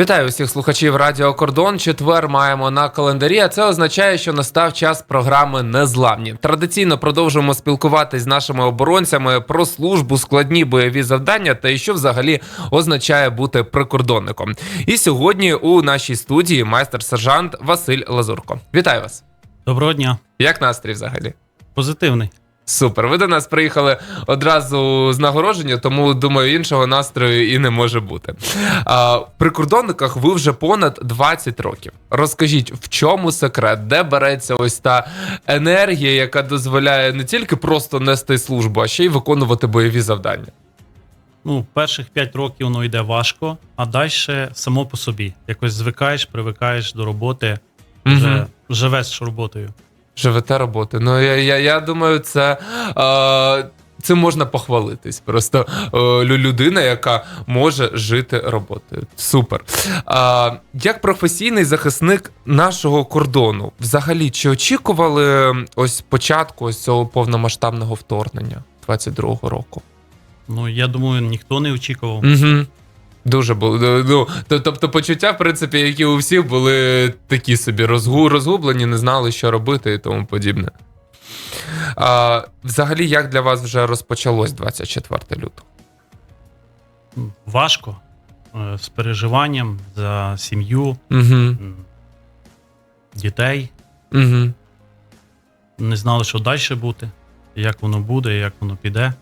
Вітаю усіх слухачів Радіо Кордон. Четвер маємо на календарі. А це означає, що настав час програми Незламні. Традиційно продовжуємо спілкуватись з нашими оборонцями про службу, складні бойові завдання та і що взагалі означає бути прикордонником. І сьогодні у нашій студії майстер-сержант Василь Лазурко. Вітаю вас! Доброго дня. Як настрій взагалі? Позитивний. Супер. Ви до нас приїхали одразу з нагородження, тому думаю, іншого настрою і не може бути. А, прикордонниках ви вже понад 20 років. Розкажіть, в чому секрет, де береться ось та енергія, яка дозволяє не тільки просто нести службу, а ще й виконувати бойові завдання. Ну, перших 5 років воно йде важко, а далі само по собі. Якось звикаєш, привикаєш до роботи, вже Мгм. живеш роботою. Живете роботи. Ну я, я, я думаю, це. Е, Цим можна похвалитись. Просто е, людина, яка може жити роботою. Супер. А, як професійний захисник нашого кордону, взагалі, чи очікували ось початку ось цього повномасштабного вторгнення 22-го року? Ну, я думаю, ніхто не очікував. Угу. Дуже було. Ну, тобто почуття, в принципі, які у всіх були такі собі розгу, розгублені, не знали, що робити і тому подібне. А, взагалі, як для вас вже розпочалось 24 лютого? Важко е, з переживанням за сім'ю, Угу. дітей. Угу. Не знали, що далі бути, як воно буде, як воно піде.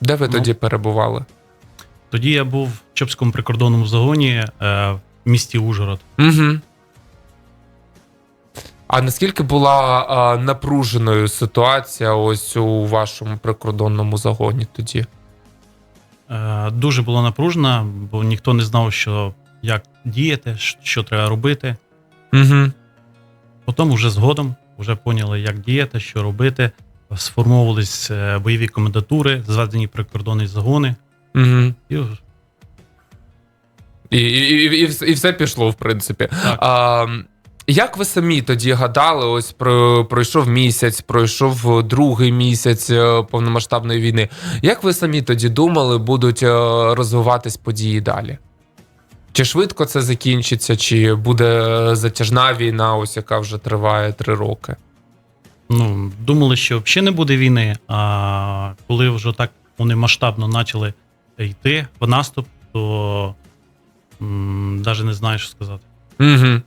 Де ви Ну. тоді перебували? Тоді я був в Чопському прикордонному загоні е, в місті Ужгород. Угу. А наскільки була а, напруженою ситуація ось у вашому прикордонному загоні тоді? Е, Дуже було напружено, бо ніхто не знав, що як діяти, що- що треба робити. Угу. Потім вже згодом вже поняли, як діяти, що робити. Сформовувались е, бойові комендатури, зведені прикордонні загони. Угу. І І, і, і, і, все пішло, в принципі. Так. А, як ви самі тоді гадали, ось про, пройшов місяць, пройшов другий місяць е, повномасштабної війни. Як ви самі тоді думали, будуть е, розвиватись події далі? Чи швидко це закінчиться, чи буде затяжна війна, ось яка вже триває три роки? ну, думали, що взагалі не буде війни. А коли вже так вони масштабно почали йти в наступ, то навіть не знаю, що сказати. Угу.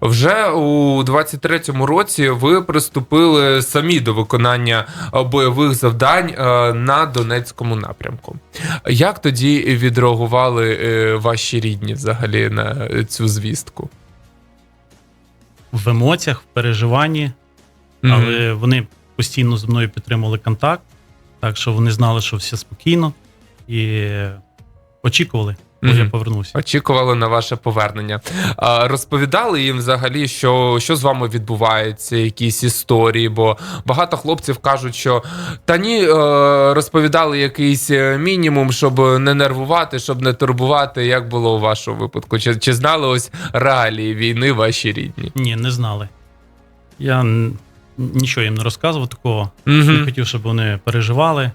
Вже у 23-му році ви приступили самі до виконання е, бойових завдань е, на Донецькому напрямку. Як тоді відреагували е, ваші рідні взагалі на цю звістку? В емоціях, в переживанні, Мгм. але вони постійно зі мною підтримували контакт, так що вони знали, що все спокійно і очікували, коли Мгм. я повернуся. Очікували на ваше повернення. А, розповідали їм взагалі, що, що з вами відбувається, якісь історії, бо багато хлопців кажуть, що та ні, е, розповідали якийсь е, мінімум, щоб не нервувати, щоб не турбувати. Як було у вашому випадку? Чи, чи знали ось реалії війни ваші рідні? Ні, не знали. Я нічого їм не розказував такого. Не Угу. хотів, щоб вони переживали.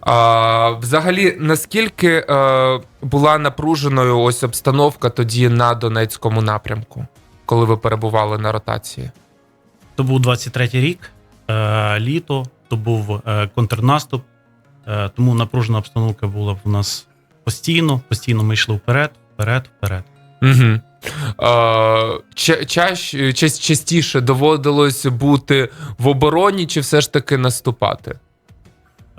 А, взагалі, наскільки е, була напруженою ось обстановка тоді на Донецькому напрямку, коли ви перебували на ротації? То був 23-й рік, е, літо, то був е, контрнаступ, е, тому напружена обстановка була у нас постійно. Постійно ми йшли вперед, вперед, вперед. Угу. Е, ча- ча- частіше доводилось бути в обороні, чи все ж таки наступати?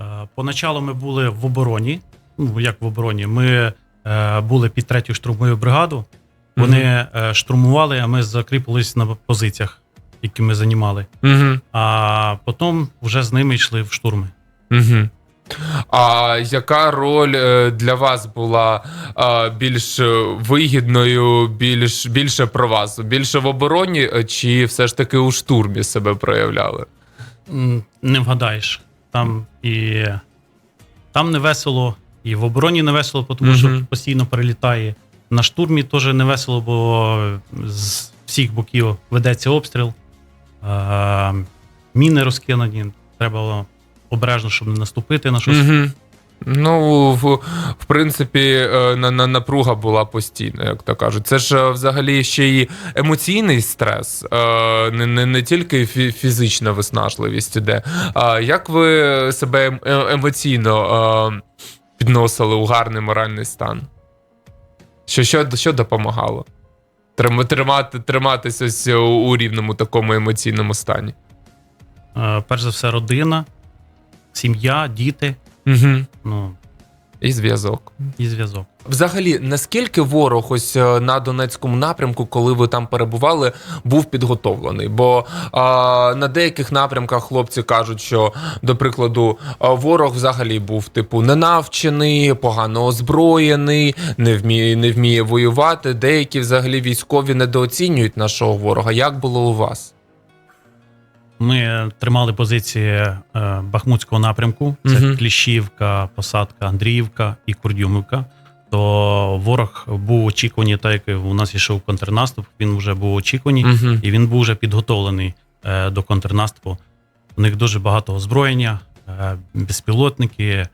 Е, Поначалу ми були в обороні. Ну, як в обороні? Ми е, були під третю штурмову бригаду. Вони е, штурмували, а ми закріпились на позиціях, які ми займали. Угу. А потім вже з ними йшли в штурми. Угу. А яка роль для вас була більш вигідною, більш, більше про вас? Більше в обороні, чи все ж таки у штурмі себе проявляли? Не вгадаєш. Там і там не весело, і в обороні не весело, тому Мгм. що постійно перелітає. На штурмі теж не весело, бо з всіх боків ведеться обстріл. Міни розкидані. Треба обережно, щоб не наступити на щось. Угу. Ну, в, в принципі, е, на, на, напруга була постійна, як то кажуть. Це ж е, взагалі ще й емоційний стрес, е, не, не, не тільки фізична виснажливість іде. А як ви себе ем- емоційно підносили у гарний моральний стан? Що, що, що допомагало? Трим- Тримати, триматись ось у, рівному такому емоційному стані. Перш за все, родина, сім'я, діти, Угу. ну І зв'язок. і зв'язок. Взагалі, наскільки ворог ось е, на Донецькому напрямку, коли ви там перебували, був підготовлений? Бо а, на деяких напрямках хлопці кажуть, що, до прикладу, а, ворог взагалі був типу ненавчений, погано озброєний, не вміє, не вміє воювати. Деякі взагалі військові недооцінюють нашого ворога. Як було у вас? Ми тримали позиції е, Бахмутського напрямку: це Мгм. Кліщівка, посадка Андріївка і Курдюмівка. То ворог був очікуваний, так як у нас йшов контрнаступ, він вже був очікуваний, Угу. і він був вже підготовлений е, до контрнаступу. У них дуже багато озброєння, е, безпілотники,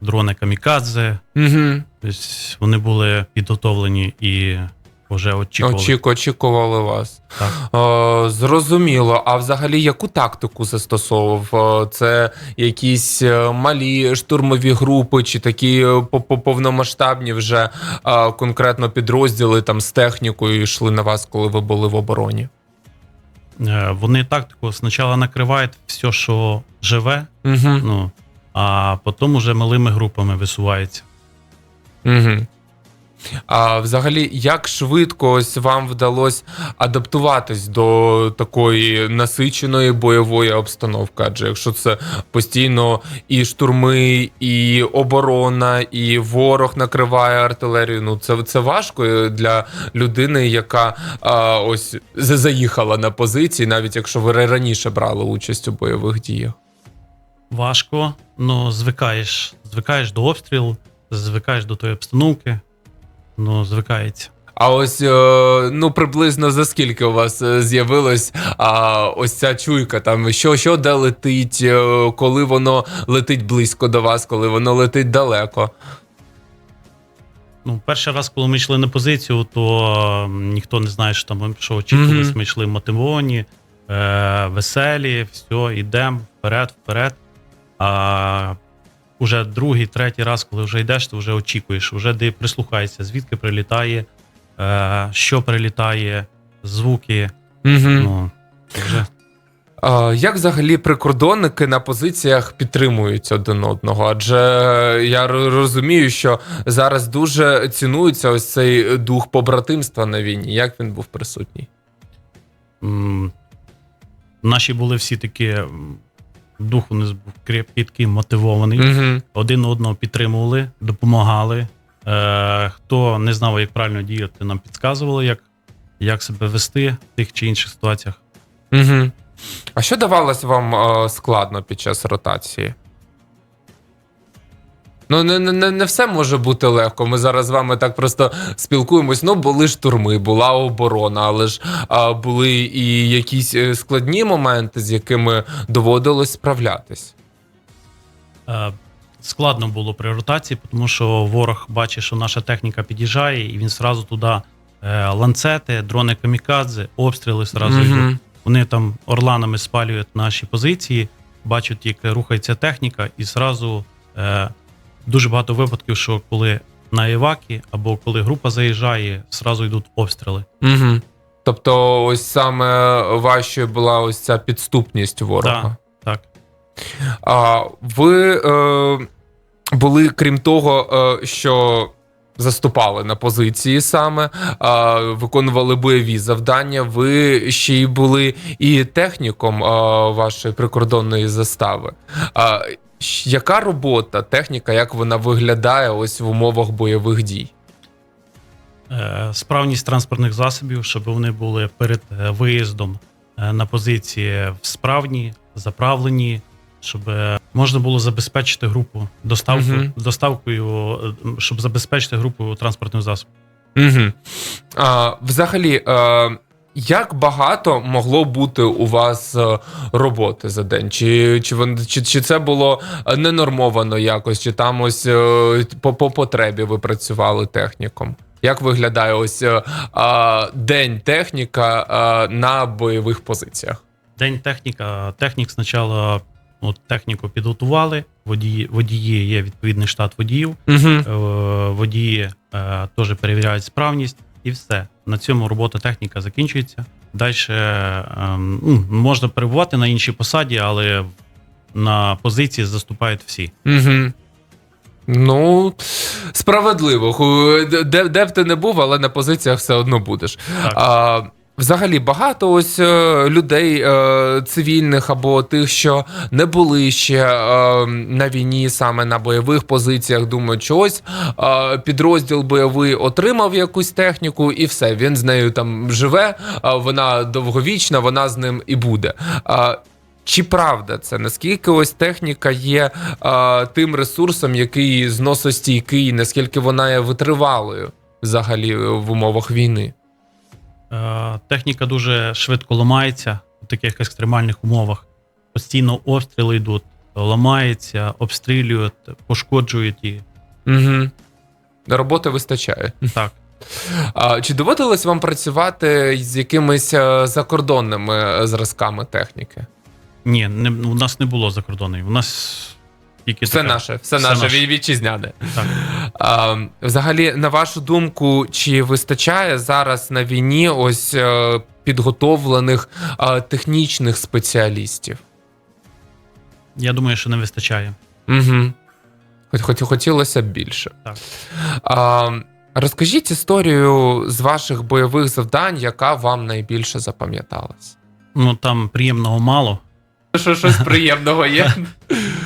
дрони камікадзе. Угу. Тобто вони були підготовлені і вже очікували. Очік, очікували вас. Так. Е, зрозуміло. А взагалі, яку тактику застосовував? Е, Це якісь е, малі штурмові групи, чи такі е, по- по- повномасштабні вже е, конкретно підрозділи там з технікою йшли на вас, коли ви були в обороні? Е, Вони тактику спочатку накривають все, що живе, Угу. ну, а потім уже малими групами висуваються. Угу. А взагалі, як швидко ось вам вдалося адаптуватись до такої насиченої бойової обстановки? Адже якщо це постійно і штурми, і оборона, і ворог накриває артилерію, ну це, це важко для людини, яка а, ось заїхала на позиції, навіть якщо ви раніше брали участь у бойових діях. Важко, але звикаєш. Звикаєш до обстрілу, звикаєш до тої обстановки, ну, звикається. А ось е, ну приблизно за скільки у вас е, з'явилось а, ось ця чуйка, там що, що де летить, е, коли воно летить близько до вас, коли воно летить далеко. Ну, перший раз, коли ми йшли на позицію, то ніхто не знає, що там що очікувалось. Мгм. Ми йшли мотивовані, е, веселі, все, йдемо вперед, вперед. А уже другий, третій раз, коли вже йдеш, ти вже очікуєш, вже де прислухаєшся, звідки прилітає, е, що прилітає, звуки. Угу. Ну, вже А, як взагалі прикордонники на позиціях підтримують один одного? Адже я розумію, що зараз дуже цінується ось цей дух побратимства на війні. Як він був присутній? м, наші були всі такі. Дух у нас був кріпкий, мотивований. Угу. один одного підтримували, допомагали. Е, хто не знав, як правильно діяти, нам підказували, як, як себе вести в тих чи інших ситуаціях. Угу. А що давалось вам е, складно під час ротації? Ну, не, не, не- все може бути легко. Ми зараз з вами так просто спілкуємось. Ну, були штурми, була оборона, але ж а, були і якісь е, складні моменти, з якими доводилось справлятись. Е, складно було при ротації, тому що ворог бачить, що наша техніка під'їжджає, і він сразу туди е, ланцети, дрони камікадзе, обстріли сразу йдуть. Вони там орланами спалюють наші позиції, бачать, як рухається техніка, і зразу е, дуже багато випадків, що коли на евакі або коли група заїжджає, зразу йдуть обстріли. Угу. Тобто, ось саме важчою була ось ця підступність ворога. Так. А ви е, були, крім того, е, що заступали на позиції саме, е, виконували бойові завдання. Ви ще й були і техніком е, вашої прикордонної застави. Щ- яка робота, техніка, як вона виглядає ось в умовах бойових дій? Е, Справність транспортних засобів, щоб вони були перед е, виїздом е, на позиції справні, заправлені, щоб можна було забезпечити групу доставкою, Мгм. доставкою, щоб забезпечити групу транспортних засобів. Угу. А, взагалі, е, як багато могло бути у вас е, роботи за день? Чи, чи, чи, чи це було е, ненормовано якось, чи там ось е, по, по потребі ви працювали техніком? Як виглядає ось а, день техніка а, на бойових позиціях? День техніка. Технік спочатку от, техніку підготували. Водії, водії є відповідний штат водіїв. Угу. Водії е, теж перевіряють справність і все. На цьому робота техніка закінчується. Далі ем, можна перебувати на іншій посаді, але на позиції заступають всі. Угу. Ну, справедливо. Де, де б ти не був, але на позиціях все одно будеш. Так. А, взагалі, багато ось е, людей е, цивільних або тих, що не були ще е, на війні, саме на бойових позиціях, думають, що ось підрозділ бойовий отримав якусь техніку, і все, він з нею там живе, вона довговічна, вона з ним і буде. Чи правда це? Наскільки ось техніка є а, тим ресурсом, який зносостійкий, наскільки вона є витривалою взагалі в умовах війни? Е, Техніка дуже швидко ламається у таких екстремальних умовах. Постійно обстріли йдуть, ламається, обстрілюють, пошкоджують її. Угу. Роботи вистачає. Так. А, чи доводилось вам працювати з якимись е, закордонними е, зразками техніки? Ні, не, у нас не було закордонів. У нас тільки Все така- наше, все, все наше, наше. вітчизняне. Так. А, взагалі, на вашу думку, чи вистачає зараз на війні ось е, підготовлених е, технічних спеціалістів? Я думаю, що не вистачає. Угу. Хоч, хоч хотілося б більше. Так. А, розкажіть історію з ваших бойових завдань, яка вам найбільше запам'яталась. Ну там приємного мало. Що щось приємного є?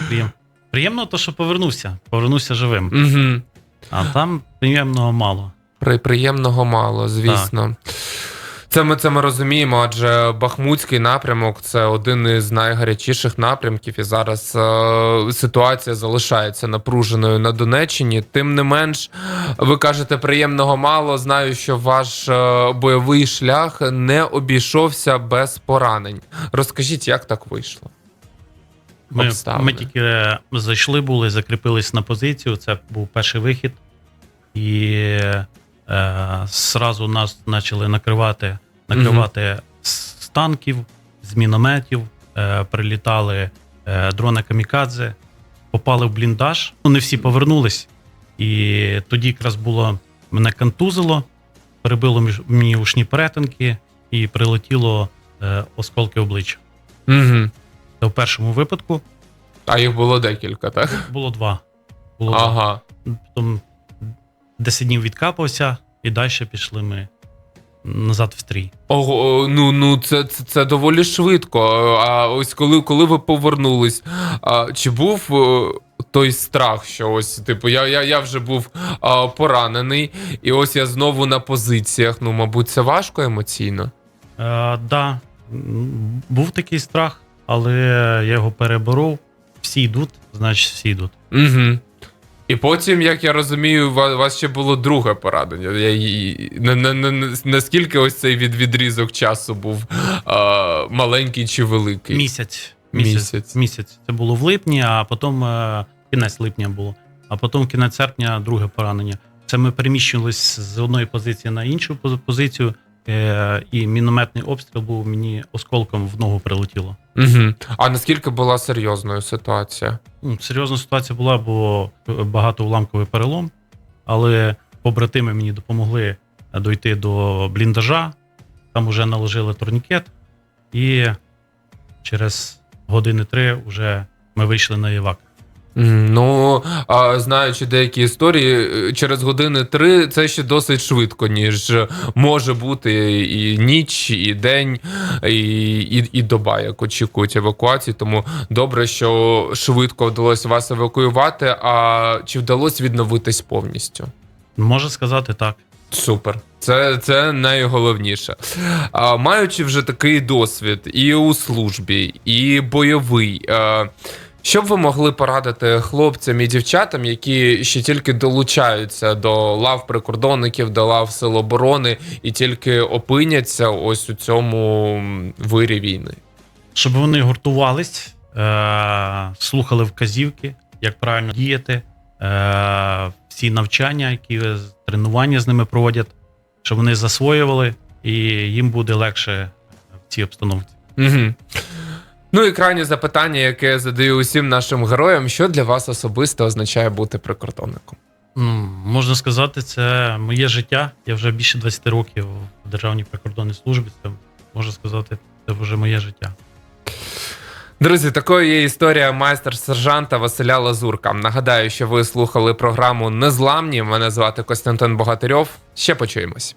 Приєм... Приємно, то що повернувся. Повернувся живим. Угу. А там приємного мало. При, приємного мало, звісно. Це ми це ми розуміємо, адже Бахмутський напрямок це один із найгарячіших напрямків, і зараз е, ситуація залишається напруженою на Донеччині. Тим не менш, ви кажете, приємного мало. Знаю, що ваш е, бойовий шлях не обійшовся без поранень. Розкажіть, як так вийшло? Ми, Обставини. ми тільки е, зайшли, були, закріпились на позицію. Це був перший вихід. І е, зразу нас почали накривати, накривати з з танків, з мінометів. Е, прилітали е, дрони камікадзе, попали в бліндаж. Ну, не всі повернулись. І тоді якраз було мене контузило, перебило між- мені ушні перетинки і прилетіло е, осколки обличчя. Угу. Це в першому випадку. А їх було декілька, так? Було два. Було два. Ага. Потім 10 днів відкапався, і далі пішли ми назад в стрій. Ого, ну ну це, це, це доволі швидко. А ось коли, коли ви повернулись, а, чи був е, той страх, що ось, типу, я, я, я вже був а, поранений, і ось я знову на позиціях. Ну, мабуть, це важко емоційно. Е, да, був такий страх, але я його переборов. Всі йдуть, значить всі йдуть. Угу. І потім, як я розумію, у вас ще було друге поранення. Я, на, на, на, на- наскільки ось цей від, відрізок часу був а, маленький чи великий? Місяць. Місяць. Місяць. Місяць. Це було в липні, а потім е, кінець липня було. А потім кінець серпня друге поранення. Це ми переміщувалися з одної позиції на іншу позицію, е, і мінометний обстріл був мені осколком в ногу прилетіло. Угу. А наскільки була серйозною ситуація? Ну, серйозна ситуація була, бо багатоуламковий перелом, але побратими мені допомогли дойти до бліндажа. Там вже наложили турнікет, і через години три вже ми вийшли на івак. Ну, а, знаючи деякі історії, е, через години три це ще досить швидко, ніж може бути і ніч, і день, і, і, і доба, як очікують евакуації. Тому добре, що швидко вдалося вас евакуювати. А чи вдалося відновитись повністю? Можу сказати так. Супер, це, це найголовніше. А, маючи вже такий досвід і у службі, і бойовий. А, Що б ви могли порадити хлопцям і дівчатам, які ще тільки долучаються до лав прикордонників, до лав сил оборони і тільки опиняться ось у цьому вирі війни? щоб вони гуртувались, е- слухали вказівки, як правильно діяти, е- всі навчання, які тренування з ними проводять, щоб вони засвоювали, і їм буде легше в цій обстановці. Угу. Ну і крайнє запитання, яке я задаю усім нашим героям: що для вас особисто означає бути прикордонником? Ну, можна сказати, це моє життя. Я вже більше 20 років в Державній прикордонній службі. Це можна сказати, це вже моє життя. Друзі, такою є історія майстер-сержанта Василя Лазурка. Нагадаю, що ви слухали програму Незламні. Мене звати Костянтин Богатирьов. Ще почуємось.